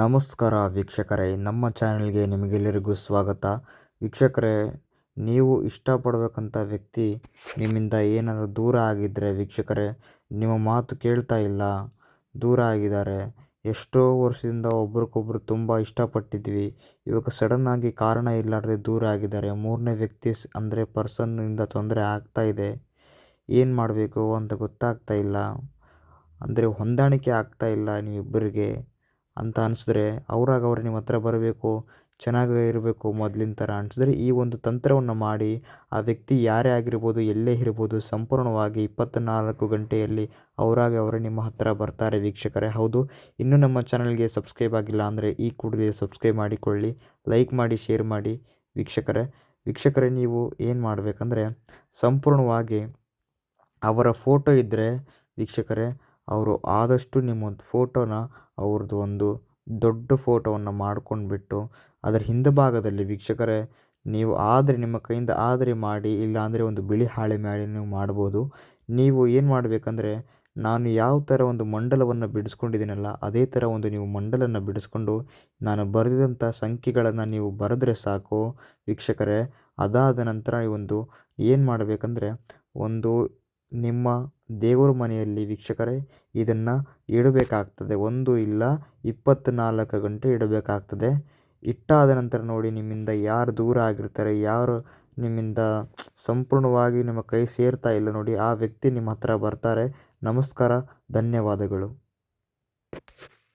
ನಮಸ್ಕಾರ ವೀಕ್ಷಕರೇ, ನಮ್ಮ ಚಾನಲ್ಗೆ ನಿಮಗೆಲ್ಲರಿಗೂ ಸ್ವಾಗತ. ವೀಕ್ಷಕರೇ, ನೀವು ಇಷ್ಟಪಡಬೇಕಂತ ವ್ಯಕ್ತಿ ನಿಮ್ಮಿಂದ ಏನಾದರೂ ದೂರ ಆಗಿದ್ದರೆ ವೀಕ್ಷಕರೇ, ನಿಮ್ಮ ಮಾತು ಕೇಳ್ತಾ ಇಲ್ಲ, ದೂರ ಆಗಿದ್ದಾರೆ. ಎಷ್ಟೋ ವರ್ಷದಿಂದ ಒಬ್ರಿಗೊಬ್ರು ತುಂಬ ಇಷ್ಟಪಟ್ಟಿದ್ವಿ. ಇವಾಗ ಸಡನ್ನಾಗಿ ಕಾರಣ ಇಲ್ಲಾರದೆ ದೂರ ಆಗಿದ್ದಾರೆ. ಮೂರನೇ ವ್ಯಕ್ತಿ ಅಂದರೆ ಪರ್ಸನ್ನಿಂದ ತೊಂದರೆ ಆಗ್ತಾ ಇದೆ. ಏನು ಮಾಡಬೇಕು ಅಂತ ಗೊತ್ತಾಗ್ತಾ ಇಲ್ಲ. ಅಂದರೆ ಹೊಂದಾಣಿಕೆ ಆಗ್ತಾ ಇಲ್ಲ ನೀವಿಬ್ಬರಿಗೆ. ಅಂತ ಅನಿಸಿದ್ರೆ ಅವ್ರಾಗ ಅವ್ರು ನಿಮ್ಮ ಹತ್ರ ಬರಬೇಕು, ಚೆನ್ನಾಗೇ ಇರಬೇಕು ಮೊದಲಿನ ಥರ ಅನಿಸಿದ್ರೆ ಈ ಒಂದು ತಂತ್ರವನ್ನು ಮಾಡಿ ಆ ವ್ಯಕ್ತಿ ಯಾರೇ ಆಗಿರ್ಬೋದು, ಎಲ್ಲೇ ಇರ್ಬೋದು ಸಂಪೂರ್ಣವಾಗಿ ಇಪ್ಪತ್ತ್ನಾಲ್ಕು ಗಂಟೆಯಲ್ಲಿ ಅವರಾಗೆ ಅವರೇ ನಿಮ್ಮ ಹತ್ತಿರ ಬರ್ತಾರೆ ವೀಕ್ಷಕರೇ. ಹೌದು, ಇನ್ನೂ ನಮ್ಮ ಚಾನಲ್ಗೆ ಸಬ್ಸ್ಕ್ರೈಬ್ ಆಗಿಲ್ಲ ಅಂದರೆ ಈ ಕೂಡಲೇ ಸಬ್ಸ್ಕ್ರೈಬ್ ಮಾಡಿಕೊಳ್ಳಿ, ಲೈಕ್ ಮಾಡಿ, ಶೇರ್ ಮಾಡಿ ವೀಕ್ಷಕರೇ. ವೀಕ್ಷಕರೇ, ನೀವು ಏನು ಮಾಡಬೇಕಂದ್ರೆ ಸಂಪೂರ್ಣವಾಗಿ ಅವರ ಫೋಟೋ ಇದ್ದರೆ ವೀಕ್ಷಕರೇ ಅವರು ಆದಷ್ಟು ನಿಮ್ಮೊಂದು ಫೋಟೋನ ಅವ್ರದ್ದು ಒಂದು ದೊಡ್ಡ ಫೋಟೋವನ್ನು ಮಾಡ್ಕೊಂಡ್ಬಿಟ್ಟು ಅದರ ಹಿಂಭಾಗದಲ್ಲಿ ವೀಕ್ಷಕರೇ, ನೀವು ಆದರೆ ನಿಮ್ಮ ಕೈಯಿಂದ ಆದರೆ ಮಾಡಿ ಇಲ್ಲಾಂದರೆ ಒಂದು ಬಿಳಿ ಹಾಳೆ ಮಾಡಿ ನೀವು ಮಾಡ್ಬೋದು. ನೀವು ಏನು ಮಾಡಬೇಕಂದ್ರೆ, ನಾನು ಯಾವ ಥರ ಒಂದು ಮಂಡಲವನ್ನು ಬಿಡಿಸ್ಕೊಂಡಿದ್ದೀನಲ್ಲ, ಅದೇ ಥರ ಒಂದು ನೀವು ಮಂಡಲನ್ನು ಬಿಡಿಸ್ಕೊಂಡು ನಾನು ಬರೆದಂಥ ಸಂಖ್ಯೆಗಳನ್ನು ನೀವು ಬರೆದ್ರೆ ಸಾಕು ವೀಕ್ಷಕರೇ. ಅದಾದ ನಂತರ ಒಂದು ಏನು ಮಾಡಬೇಕಂದ್ರೆ, ಒಂದು ನಿಮ್ಮ ದೇವರ ಮನೆಯಲ್ಲಿ ವೀಕ್ಷಕರೇ, ಇದನ್ನು ಇಡಬೇಕಾಗ್ತದೆ. ಒಂದು ಇಲ್ಲ ಇಪ್ಪತ್ತ್ನಾಲ್ಕು ಗಂಟೆ ಇಡಬೇಕಾಗ್ತದೆ. ಇಟ್ಟಾದ ನಂತರ ನೋಡಿ, ನಿಮ್ಮಿಂದ ಯಾರು ದೂರ ಆಗಿರ್ತಾರೆ, ಯಾರು ನಿಮ್ಮಿಂದ ಸಂಪೂರ್ಣವಾಗಿ ನಿಮ್ಮ ಕೈ ಸೇರ್ತಾ ಇಲ್ಲ ನೋಡಿ, ಆ ವ್ಯಕ್ತಿ ನಿಮ್ಮ ಹತ್ರ ಬರ್ತಾರೆ. ನಮಸ್ಕಾರ, ಧನ್ಯವಾದಗಳು.